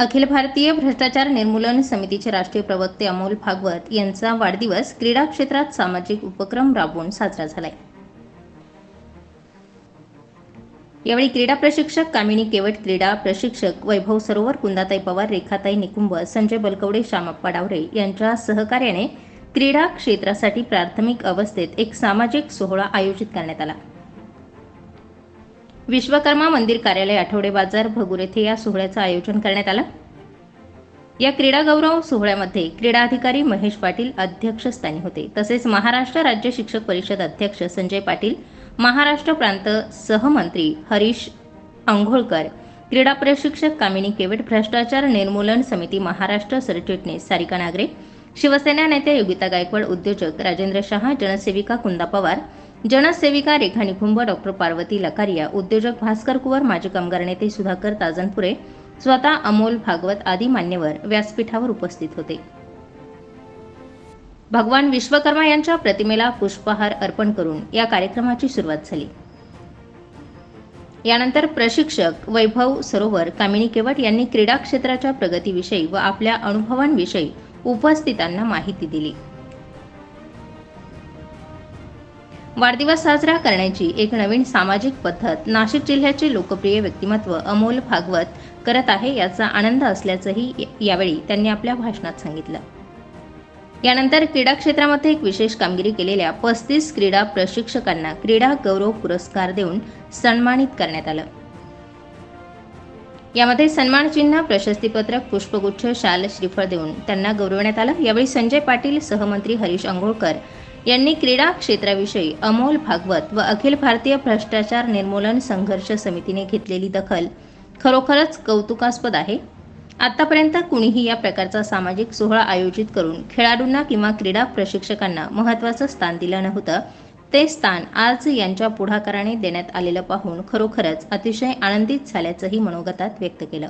अखिल भारतीय भ्रष्टाचार निर्मूलन समितीचे राष्ट्रीय प्रवक्ते अमोल भागवत यांचा वाढदिवस क्रीडा क्षेत्रात सामाजिक उपक्रम राबवून साजरा झालाय. यावेळी क्रीडा प्रशिक्षक कामिनी केवट क्रीडा प्रशिक्षक वैभव सरोवर कुंदाताई पवार रेखाताई निकुंभ संजय बलकवडे श्यामप्पा डावरे यांच्या सहकार्याने क्रीडा क्षेत्रासाठी प्राथमिक अवस्थेत एक सामाजिक सोहळा आयोजित करण्यात आला. विश्वकर्मा मंदिर कार्यालय आठवडे बाजार भगूर येथे या सोहळ्याचं आयोजन करण्यात आलं. या क्रीडा गौरव सोहळ्यामध्ये क्रीडा अधिकारी महेश पाटील अध्यक्षस्थानी होते. तसेच महाराष्ट्र राज्य शिक्षक परिषद अध्यक्ष संजय पाटील महाराष्ट्र प्रांत सहमंत्री हरीश अंघोळकर क्रीडा प्रशिक्षक कामिनी केवट भ्रष्टाचार निर्मूलन समिती महाराष्ट्र सरचिटणीस सारिका नागरे शिवसेना नेत्या योगिता गायकवाड उद्योजक राजेंद्र शहा जनसेविका कुंदा पवार जनसेविका रेखा निकुंभ डॉक्टर पार्वती लकारिया उद्योजक भास्कर कुवर माजी कामगार नेते सुधाकर ताजनपुरे स्वतः अमोल भागवत आदी मान्यवर व्यासपीठावर उपस्थित होते. भगवान विश्वकर्मा यांच्या प्रतिमेला पुष्पहार अर्पण करून या कार्यक्रमाची सुरुवात झाली. यानंतर प्रशिक्षक वैभव सरोवर कामिनी केवट यांनी क्रीडा क्षेत्राच्या प्रगतीविषयी व आपल्या अनुभवांविषयी उपस्थितांना माहिती दिली. वाढदिवस साजरा करण्याची एक नवीन सामाजिक पद्धत नाशिक जिल्ह्याचे लोकप्रिय व्यक्तिमत्व अमोल भागवत करत आहे याचा आनंद असल्याचंही यावेळी त्यांनी आपल्या भाषणात सांगितलं. यानंतर क्रीडा क्षेत्रामध्ये एक विशेष कामगिरी केलेल्या पस्तीस क्रीडा प्रशिक्षकांना क्रीडा गौरव पुरस्कार देऊन सन्मानित करण्यात आलं. यामध्ये सन्मान चिन्ह प्रशस्तीपत्रक पुष्पगुच्छ शाल श्रीफळ देऊन त्यांना गौरवण्यात आलं. यावेळी संजय पाटील सहमंत्री हरीश अंघोळकर यांनी क्रीडा क्षेत्राविषयी अमोल भागवत व अखिल भारतीय भ्रष्टाचार निर्मूलन संघर्ष समितीने घेतलेली दखल खरोखरच कौतुकास्पद आहे. आतापर्यंत कुणीही या प्रकारचा सामाजिक सोहळा आयोजित करून खेळाडूंना किंवा क्रीडा प्रशिक्षकांना महत्त्वाचं स्थान दिलं नव्हतं ते स्थान आज यांच्या पुढाकाराने देण्यात आलेलं पाहून खरोखरच अतिशय आनंदित झाल्याचंही मनोगतात व्यक्त केलं.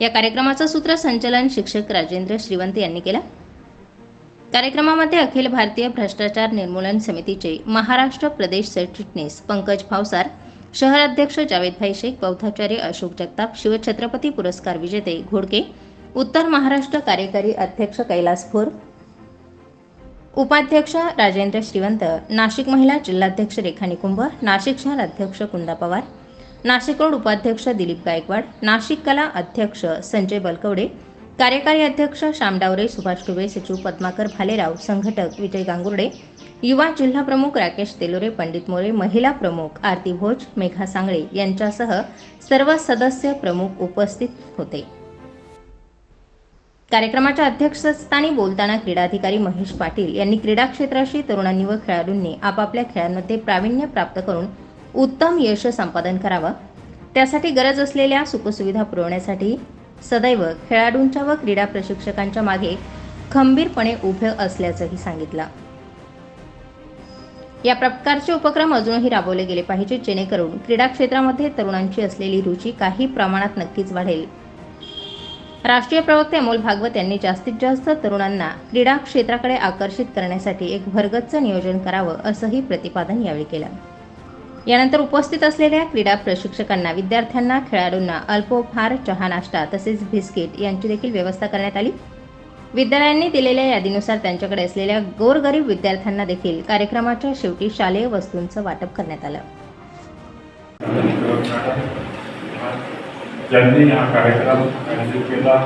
या कार्यक्रमाचं सूत्रसंचलन शिक्षक राजेंद्र श्रीवंत यांनी केलं. कार्यक्रमामध्ये अखिल भारतीय भ्रष्टाचार निर्मूलन समितीचे महाराष्ट्र प्रदेश सरचिटणीस पंकज भावसार शहर अध्यक्ष जावेदभाई शेख बौद्धाचार्य अशोक जगताप शिवछत्रपती पुरस्कार विजेते घोडके उत्तर महाराष्ट्र कार्यकारी अध्यक्ष कैलास भोर उपाध्यक्ष राजेंद्र श्रीवंत नाशिक महिला जिल्हाध्यक्ष रेखा निकुंभ नाशिक शहर अध्यक्ष कुंदा पवार नाशिक रोड उपाध्यक्ष दिलीप गायकवाड नाशिक कला अध्यक्ष संजय बलकवडे कार्यकारी अध्यक्ष श्यामडावरे सुभाष टुबे सचिव पद्माकर भालेराव संघटक विजय गांगुर्डे युवा जिल्हा प्रमुख राकेश तेलोरे पंडित मोरे महिला प्रमुख आरती भोज मेघा सांगळे यांच्यासह सर्व सदस्य प्रमुख उपस्थित होते. कार्यक्रमाच्या अध्यक्षस्थानी बोलताना क्रीडाधिकारी महेश पाटील यांनी क्रीडा क्षेत्राशी तरुणांनी व खेळाडूंनी आपापल्या खेळांमध्ये प्रावीण्य प्राप्त करून उत्तम यश संपादन करावं. त्यासाठी गरज असलेल्या सुखसुविधा पुरवण्यासाठी सदैव खेळाडूंच्या व क्रीडा प्रशिक्षकांच्या मागे खंबीरपणे उभे असल्याचंही सांगितलं. या प्रकारचे उपक्रम अजूनही राबवले गेले पाहिजे जेणेकरून क्रीडा क्षेत्रामध्ये तरुणांची असलेली रुची काही प्रमाणात नक्कीच वाढेल. राष्ट्रीय प्रवक्ते अमोल भागवत यांनी जास्तीत जास्त तरुणांना क्रीडा क्षेत्राकडे आकर्षित करण्यासाठी एक भरगच्च नियोजन करावं असंही प्रतिपादन यावेळी केलं. यानंतर उपस्थित असलेल्या क्रीडा प्रशिक्षकांना विद्यार्थ्यांना खेळाडूंना अल्पोपहार चहा नाश्ता तसेच बिस्किट यांची देखील व्यवस्था करण्यात आली. विद्यालयांनी दिलेल्या यादीनुसार त्यांच्याकडे असलेल्या गोरगरीब विद्यार्थ्यांना देखील कार्यक्रमाच्या शेवटी शालेय वस्तूंचं वाटप करण्यात आलं. ज्यांनी हा कार्यक्रम आयोजित केला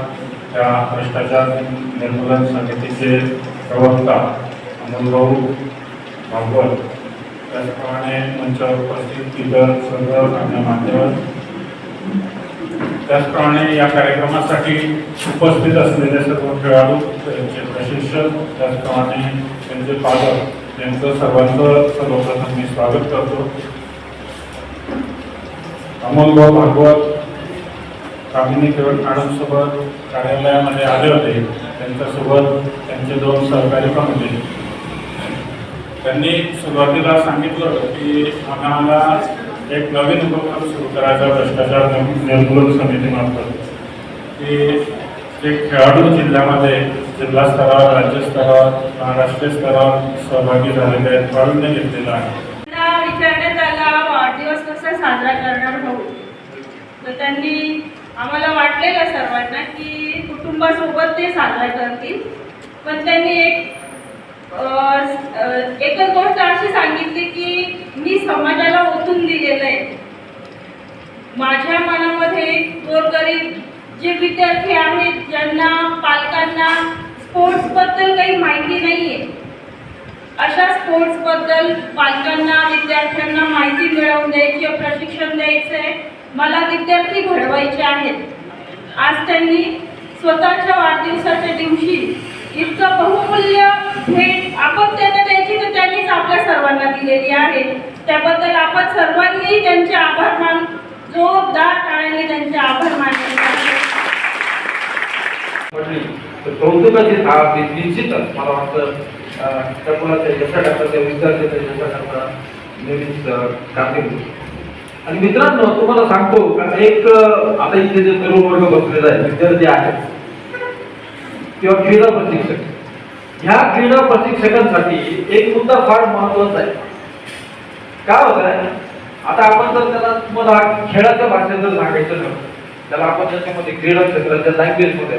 त्या भ्रष्टाचार निर्मूलन समितीचे प्रवक्ता अमोलभाऊ भागवत त्याचप्रमाणे मंचावर उपस्थित इतर सर्व अन्य मान्यवर त्याचप्रमाणे या कार्यक्रमासाठी उपस्थित असलेले सर्व खेळाडू त्यांचे प्रशिक्षक त्याचप्रमाणे त्यांचे पालक यांचं सर्वांचं सर्वप्रथम मी स्वागत करतो. अमोलभाऊ भागवत कामिनी केवळ मॅडमसोबत कार्यालयामध्ये आले होते. त्यांच्यासोबत त्यांचे दोन सहकारी पण होते. त्यांनी सुरुवातीला सांगितलं की आम्हाला एक नवीन उपक्रम सुरू करायचा भ्रष्टाचार निर्मूलन समितीमार्फत की जे खेळाडू जिल्ह्यामध्ये जिल्हा स्तरावर राज्यस्तरावर महाराष्ट्रीय स्तरावर सहभागी झालेले आहेत प्रावीण्य घेतलेलं आहे. त्यांना विचारण्यात आला वाढदिवस कसा साजरा करणार भाऊ? तर त्यांनी आम्हाला वाटलेलं सर्वांना की कुटुंबासोबत ते साजरा करतील. पण त्यांनी एक एकच गोष्ट अशी सांगितली की मी समाजाला ओतून दिलेलं आहे. माझ्या मनामध्ये गोरगरीब जे विद्यार्थी आहेत ज्यांना पालकांना स्पोर्ट्सबद्दल काही माहिती नाही आहे अशा स्पोर्ट्सबद्दल पालकांना विद्यार्थ्यांना माहिती मिळवून द्यायची प्रशिक्षण द्यायचं आहे मला विद्यार्थी घडवायचे आहेत. आज त्यांनी स्वतःच्या वाढदिवसाच्या दिवशी इतकं बहुमूल्य भेट आपण त्यांना द्यायची तर त्यांनीच आपल्या सर्वांना दिलेली आहे त्याबद्दल आपण सर्वांनी त्यांचे आभार मान जोरदार टाळ्यांनी त्यांचे आभार मानले पाहिजे. म्हटली तर कौतुकाची थाप निश्चितच मला वाटतं त्या मुलाच्या यशाकरता त्या विद्यार्थ्याच्या यशाकरता नेहमीच कारणीभूत. आणि मित्रांनो तुम्हाला सांगतो का एक आता इथे जे तरुण वर्ग बसलेला आहे विद्यार्थी आहेत किंवा क्रीडा प्रशिक्षक. ह्या क्रीडा प्रशिक्षकांसाठी एक मुद्दा फार महत्त्वाचा आहे. काय होत आता आपण जर त्याला तुम्हाला खेळाच्या भाषेत जर सांगायचं ना त्याला आपण त्याच्यामध्ये क्रीडा क्षेत्राच्या लँग्वेजमध्ये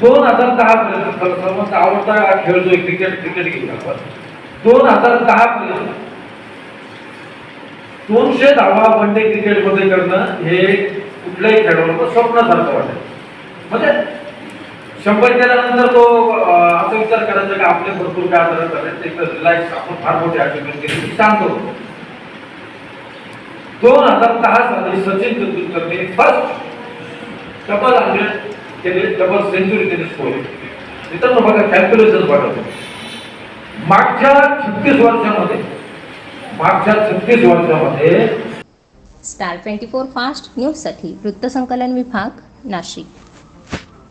दोन हजार दहा पर्यंत सर्वांचा आवडता खेळ जो क्रिकेट क्रिकेट घेऊ आपण. दोन हजार दहा पर्यंत दोनशे धावा वन डे क्रिकेटमध्ये करणं हे कुठल्याही स्वप्न स्वप्नासारखं वाटेल. म्हणजे शंभर केल्यानंतर तो असा विचार करायचा की आपले भरपूर काय आजार करायचे तर रिलायन्स आपण फार मोठे अचिव्हमेंट केली. की शांत दोन हजार दहा साली सचिन तेंडुलकरने फर्स्ट डबल हंड्रेड केले डबल सेंचुरी त्यांनी स्कोर मित्रांनो बघा कॅल्क्युलेशन बघा. मागच्या छत्तीस वर्षामध्ये मागच्या छत्तीस वर्षामध्ये स्टार ट्वेंटी फोर फास्ट न्यूजसाठी वृत्तसंकलन विभाग नाशिक.